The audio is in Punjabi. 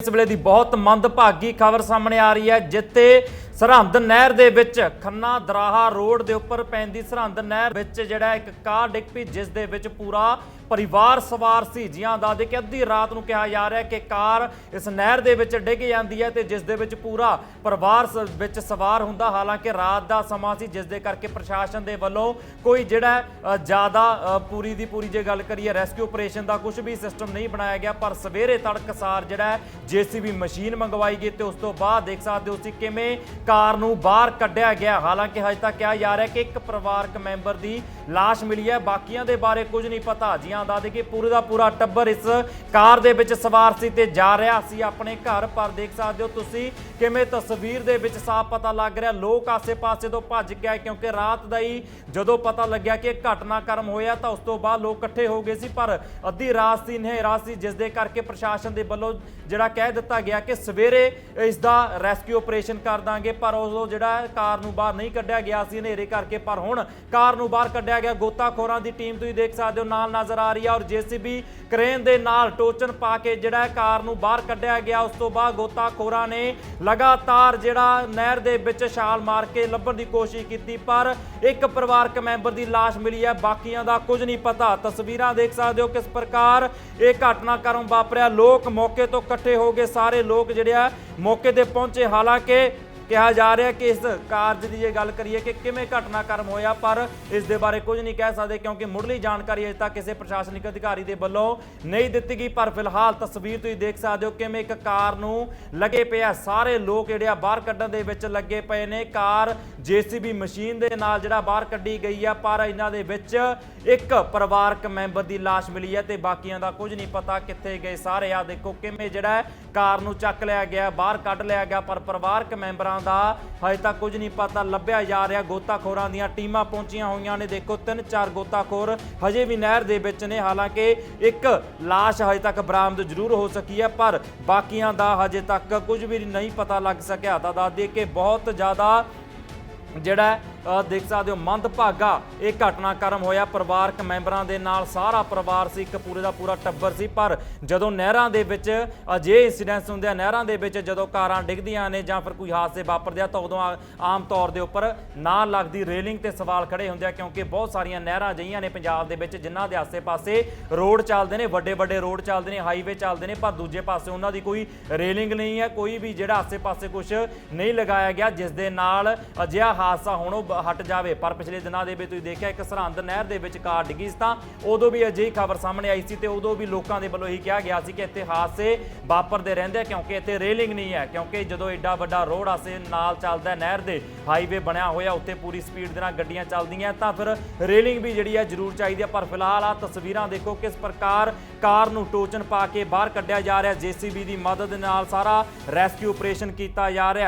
ਇਸ ਵੇਲੇ ਦੀ ਬਹੁਤ ਮੰਦਭਾਗੀ ਖਬਰ ਸਾਹਮਣੇ ਆ ਰਹੀ ਹੈ ਜਿੱਤੇ ਸਰਹੰਦ ਨਹਿਰ ਦੇ ਵਿੱਚ ਖੰਨਾ ਦਰਾਹਾ ਰੋਡ ਦੇ ਉੱਪਰ ਪੈਂਦੀ ਸਰਹੰਦ ਨਹਿਰ ਵਿੱਚ ਜਿਹੜਾ ਇੱਕ ਕਾਰ ਡਿੱਗ ਪਈ, ਜਿਸ ਦੇ ਵਿੱਚ ਪੂਰਾ ਪਰਿਵਾਰ ਸਵਾਰ ਸੀ। ਜੀਆਂ ਦਾ ਦੇ ਕਿ ਅੱਧੀ ਰਾਤ ਨੂੰ ਕਿਹਾ ਜਾ ਰਿਹਾ ਕਿ ਕਾਰ ਇਸ ਨਹਿਰ ਦੇ ਵਿੱਚ ਡਿੱਗ ਜਾਂਦੀ ਹੈ ਤੇ ਜਿਸ ਦੇ ਵਿੱਚ ਪੂਰਾ ਪਰਿਵਾਰ ਸ- ਵਿੱਚ ਸਵਾਰ ਹੁੰਦਾ। ਹਾਲਾਂਕਿ ਰਾਤ ਦਾ ਸਮਾਂ ਸੀ, ਜਿਸ ਦੇ ਕਰਕੇ ਪ੍ਰਸ਼ਾਸਨ ਦੇ ਵੱਲੋਂ ਕੋਈ ਜਿਹੜਾ ਜ਼ਿਆਦਾ ਪੂਰੀ ਦੀ ਪੂਰੀ ਜੇ ਗੱਲ ਕਰੀਏ, ਰੈਸਕਿਊ ਆਪਰੇਸ਼ਨ ਦਾ ਕੁਝ ਵੀ ਸਿਸਟਮ ਨਹੀਂ ਬਣਾਇਆ ਗਿਆ। ਪਰ ਸਵੇਰੇ ਤੜਕਸਾਰ ਜਿਹੜਾ ਜੀਸੀਬੀ ਮਸ਼ੀਨ ਮੰਗਵਾਈ ਗਈ ਤੇ ਉਸ ਤੋਂ ਬਾਅਦ ਦੇਖ ਸਕਦੇ ਹੋ ਤੁਸੀਂ ਕਿਵੇਂ ਕਾਰ ਨੂੰ ਬਾਹਰ ਕੱਢਿਆ ਗਿਆ। ਹਾਲਾਂਕਿ ਹਜੇ ਤੱਕ ਕਿਹਾ ਜਾ ਰਿਹਾ ਕਿ ਇੱਕ ਪਰਿਵਾਰਕ ਮੈਂਬਰ ਦੀ ਲਾਸ਼ ਮਿਲੀ ਹੈ। ਬਾਕੀਆਂ ਦੇ ਬਾਰੇ ਕੁਝ ਨਹੀਂ ਪਤਾ। ਜੀਆਂ ਦਾ ਦੇ ਕਿ ਪੂਰੇ ਦਾ ਪੂਰਾ ਟੱਬਰ ਇਸ ਕਾਰ ਦੇ ਵਿੱਚ ਸਵਾਰ ਸੀ ਤੇ ਜਾ ਰਿਹਾ ਸੀ ਆਪਣੇ ਘਰ। ਪਰ ਦੇਖ ਸਕਦੇ ਹੋ ਤੁਸੀਂ ਕਿਵੇਂ ਤਸਵੀਰ ਦੇ ਵਿੱਚ ਸਾਫ਼ ਪਤਾ ਲੱਗ ਰਿਹਾ। ਲੋਕ ਆਸੇ-ਪਾਸੇ ਤੋਂ ਭੱਜ ਗਏ ਕਿਉਂਕਿ ਰਾਤ ਦਾ ਹੀ ਜਦੋਂ ਪਤਾ ਲੱਗਿਆ ਕਿ ਇਹ ਘਟਨਾਕ੍ਰਮ ਹੋਇਆ ਤਾਂ ਉਸ ਤੋਂ ਬਾਅਦ ਲੋਕ ਇਕੱਠੇ ਹੋ ਗਏ ਸੀ। ਪਰ ਅੱਧੀ ਰਾਤ ਸੀ ਹਨੇਰਾ ਸੀ, ਜਿਸ ਦੇ ਕਰਕੇ ਪ੍ਰਸ਼ਾਸਨ ਦੇ ਵੱਲੋਂ ਜਿਹੜਾ ਕਹਿ ਦਿੱਤਾ ਗਿਆ ਕਿ ਸਵੇਰੇ ਇਸ ਦਾ ਰੈਸਕਿਊ ਆਪਰੇਸ਼ਨ ਕਰ ਦਾਂਗੇ। ਪਰ ਉਦੋਂ ਜਿਹੜਾ ਕਾਰ ਨੂੰ ਬਾਹਰ ਨਹੀਂ ਕੱਢਿਆ ਗਿਆ ਸੀ, ਹਨੇਰੇ ਕਰਕੇ। ਪਰ ਹੁਣ ਕਾਰ ਨੂੰ ਬਾਹਰ ਕੱਢਿਆ ਗਿਆ, ਗੋਤਾਖੋਰਾਂ ਦੀ ਟੀਮ ਤੁਸੀਂ ਦੇਖ ਸਕਦੇ ਹੋ, ਨਾਲ ਨਜ਼ਰ ਆ ਰਹੀ ਹੈ ਔਰ ਜੀਸੀਬੀ ਕ੍ਰੇਨ ਦੇ ਨਾਲ ਟੋਚਨ ਪਾ ਕੇ ਜਿਹੜਾ ਕਾਰ ਨੂੰ ਬਾਹਰ ਕੱਢਿਆ ਗਿਆ। ਉਸ ਤੋਂ ਬਾਅਦ ਗੋਤਾਖੋਰਾਂ ਨੇ ਲਗਾਤਾਰ ਜਿਹੜਾ ਨਹਿਰ ਦੇ ਵਿੱਚ ਛਾਲ ਮਾਰ ਕੇ ਲੱਭਣ ਦੀ ਕੋਸ਼ਿਸ਼ ਕੀਤੀ, ਪਰ ਇੱਕ ਪਰਿਵਾਰਕ ਮੈਂਬਰ ਦੀ ਲਾਸ਼ ਮਿਲੀ ਹੈ। ਬਾਕੀਆਂ ਦਾ ਕੁਝ ਨਹੀਂ ਪਤਾ। ਤਸਵੀਰਾਂ ਦੇਖ ਸਕਦੇ ਹੋ ਕਿਸ ਪ੍ਰਕਾਰ ਇਹ ਘਟਨਾ ਘਟਨਾਕ੍ਰਮ ਵਾਪਰਿਆ। ਲੋਕ ਮੌਕੇ ਤੋਂ ਇਕੱਠੇ ਹੋ ਗਏ ਸਾਰੇ ਲੋਕ ਜਿਹੜੇ ਆ ਮੌਕੇ ਤੇ ਪਹੁੰਚੇ। ਹਾਲਾਂਕਿ ਕਿਹਾ ਜਾ ਰਿਹਾ ਕਿ ਇਸ ਕਾਰਜ ਦੀ ਜੇ ਗੱਲ ਕਰੀਏ ਕਿ ਕਿਵੇਂ ਘਟਨਾਕ੍ਰਮ ਹੋਇਆ, ਪਰ ਇਸ ਦੇ ਬਾਰੇ ਕੁਝ ਨਹੀਂ ਕਹਿ ਸਕਦੇ ਕਿਉਂਕਿ ਮੁੱਢਲੀ ਜਾਣਕਾਰੀ ਅਜੇ ਤੱਕ ਕਿਸੇ ਪ੍ਰਸ਼ਾਸਨਿਕ ਅਧਿਕਾਰੀ ਦੇ ਵੱਲੋਂ ਨਹੀਂ ਦਿੱਤੀ ਗਈ। ਪਰ ਫਿਲਹਾਲ ਤਸਵੀਰ ਤੁਸੀਂ ਦੇਖ ਸਕਦੇ ਹੋ ਕਿਵੇਂ ਇੱਕ ਕਾਰ ਨੂੰ ਲੱਗੇ ਪਿਆ ਸਾਰੇ ਲੋਕ ਜਿਹੜੇ ਆ ਬਾਹਰ ਕੱਢਣ ਦੇ ਵਿੱਚ ਲੱਗੇ ਪਏ ਨੇ। ਕਾਰ ਜੀਸੀਬੀ ਮਸ਼ੀਨ ਦੇ ਨਾਲ ਜਿਹੜਾ ਬਾਹਰ ਕੱਢੀ ਗਈ ਆ, ਪਰ ਇਹਨਾਂ ਦੇ ਵਿੱਚ ਇੱਕ ਪਰਿਵਾਰਕ ਮੈਂਬਰ ਦੀ ਲਾਸ਼ ਮਿਲੀ ਹੈ ਤੇ ਬਾਕੀਆਂ ਦਾ ਕੁਝ ਨਹੀਂ ਪਤਾ ਕਿੱਥੇ ਗਏ। ਸਾਰੇ ਆ ਦੇਖੋ ਕਿਵੇਂ ਜਿਹੜਾ ਕਾਰ ਨੂੰ ਚੱਕ ਲਿਆ ਗਿਆ, ਬਾਹਰ ਕੱਢ ਲਿਆ ਗਿਆ, ਪਰ ਪਰਿਵਾਰਕ ਮੈਂਬਰਾਂ ਦਾ ਹਜੇ ਤੱਕ ਕੁਝ ਨਹੀਂ ਪਤਾ ਲੱਭਿਆ ਜਾ ਰਿਹਾ। ਗੋਤਾਖੋਰਾਂ ਦੀਆਂ ਟੀਮਾਂ ਪਹੁੰਚੀਆਂ ਹੋਈਆਂ ਨੇ। ਦੇਖੋ ਤਿੰਨ ਚਾਰ ਗੋਤਾਖੋਰ ਹਜੇ ਵੀ ਨਹਿਰ ਦੇ ਵਿੱਚ ਨੇ। ਹਾਲਾਂਕਿ ਇੱਕ ਲਾਸ਼ ਹਜੇ ਤੱਕ ਬਰਾਮਦ ਜ਼ਰੂਰ ਹੋ ਸਕੀ ਹੈ, ਪਰ ਬਾਕੀਆਂ ਦਾ ਹਜੇ ਤੱਕ ਕੁਝ ਵੀ ਨਹੀਂ ਪਤਾ ਲੱਗ ਸਕਿਆ। ਤਾਂ ਦੱਸ ਦਈਏ ਕਿ ਬਹੁਤ ਜ਼ਿਆਦਾ ਜਿਹੜਾ ਦੇਖ ਸਕਦੇ ਹੋ, ਮੰਦਭਾਗਾ ਇਹ ਘਟਨਾਕ੍ਰਮ ਹੋਇਆ। ਪਰਿਵਾਰਕ ਮੈਂਬਰਾਂ ਦੇ ਨਾਲ ਸਾਰਾ ਪਰਿਵਾਰ ਸੀ, ਇੱਕ ਪੂਰੇ ਦਾ ਪੂਰਾ ਟੱਬਰ ਸੀ। ਪਰ ਜਦੋਂ ਨਹਿਰਾਂ ਦੇ ਵਿੱਚ ਅਜੇ ਇਨਸੀਡੈਂਟਸ ਹੁੰਦੇ ਆ, ਨਹਿਰਾਂ ਦੇ ਵਿੱਚ ਜਦੋਂ ਕਾਰਾਂ ਡਿੱਗਦੀਆਂ ਨੇ ਜਾਂ ਫਿਰ ਕੋਈ ਹਾਦਸੇ ਵਾਪਰਦੇ ਆ, ਤਾਂ ਉਦੋਂ ਆ- ਆਮ ਤੌਰ ਦੇ ਉੱਪਰ ਨਾ ਲੱਗਦੀ ਰੇਲਿੰਗ ਤੇ ਸਵਾਲ ਖੜੇ ਹੁੰਦੇ ਆ, ਕਿਉਂਕਿ ਬਹੁਤ ਸਾਰੀਆਂ ਨਹਿਰਾਂ ਅਜਿਹੀਆਂ ਨੇ ਪੰਜਾਬ ਦੇ ਵਿੱਚ ਜਿਨ੍ਹਾਂ ਦੇ ਆਸੇ-ਪਾਸੇ ਰੋਡ ਚੱਲਦੇ ਨੇ ਵੱਡੇ ਵੱਡੇ ਰੋਡ ਚੱਲਦੇ ਨੇ, ਹਾਈਵੇ ਚੱਲਦੇ ਨੇ, ਪਰ ਦੂਜੇ ਪਾਸੇ ਉਹਨਾਂ ਦੀ ਕੋਈ ਰੇਲਿੰਗ ਨਹੀਂ ਹੈ, ਕੋਈ ਵੀ ਜਿਹੜਾ ਆਸੇ-ਪਾਸੇ ਕੁਝ ਨਹੀਂ ਲਗਾਇਆ ਗਿਆ, ਜਿਸ ਦੇ ਨਾਲ ਅਜਿਹਾ ਹਾਦਸਾ ਹੁਣ ਉਹ ਹਟ ਜਾਵੇ। ਪਰ ਪਿਛਲੇ ਦਿਨਾਂ ਦੇ ਵਿੱਚ ਤੁਸੀਂ ਦੇਖਿਆ, ਇੱਕ ਸਰਹੰਦ ਨਹਿਰ ਦੇ ਵਿੱਚ ਕਾਰ ਡਿੱਗੀ ਸੀ ਤਾਂ ਉਦੋਂ ਵੀ ਅਜਿਹੀ ਖਬਰ ਸਾਹਮਣੇ ਆਈ ਸੀ ਤੇ ਉਦੋਂ ਵੀ ਲੋਕਾਂ ਦੇ ਵੱਲੋਂ ਇਹੀ ਕਿਹਾ ਗਿਆ ਸੀ ਕਿ ਇੱਥੇ ਹਾਦਸੇ ਵਾਪਰਦੇ ਰਹਿੰਦੇ ਕਿਉਂਕਿ ਇੱਥੇ ਰੇਲਿੰਗ ਨਹੀਂ ਹੈ, ਕਿਉਂਕਿ ਜਦੋਂ ਐਡਾ ਵੱਡਾ ਰੋਡ ਆਸੇ ਨਾਲ ਚੱਲਦਾ ਨਹਿਰ ਦੇ ਹਾਈਵੇ ਬਣਿਆ ਹੋਇਆ ਉੱਤੇ ਪੂਰੀ ਸਪੀਡ ਦੇ ਨਾਲ ਗੱਡੀਆਂ ਚੱਲਦੀਆਂ, ਤਾਂ ਫਿਰ ਰੇਲਿੰਗ ਵੀ ਜਿਹੜੀ ਹੈ ਜ਼ਰੂਰ ਚਾਹੀਦੀ ਹੈ। ਪਰ ਫਿਲਹਾਲ ਆ ਤਸਵੀਰਾਂ ਦੇਖੋ ਕਿਸ ਪ੍ਰਕਾਰ ਕਾਰ ਨੂੰ ਟੋਚਨ ਪਾ ਕੇ ਬਾਹਰ ਕੱਢਿਆ ਜਾ ਰਿਹਾ, ਜੀਸੀਬੀ ਦੀ ਮਦਦ ਨਾਲ ਸਾਰਾ ਰੈਸਕਿਊ ਆਪਰੇਸ਼ਨ ਕੀਤਾ ਜਾ ਰਿਹਾ।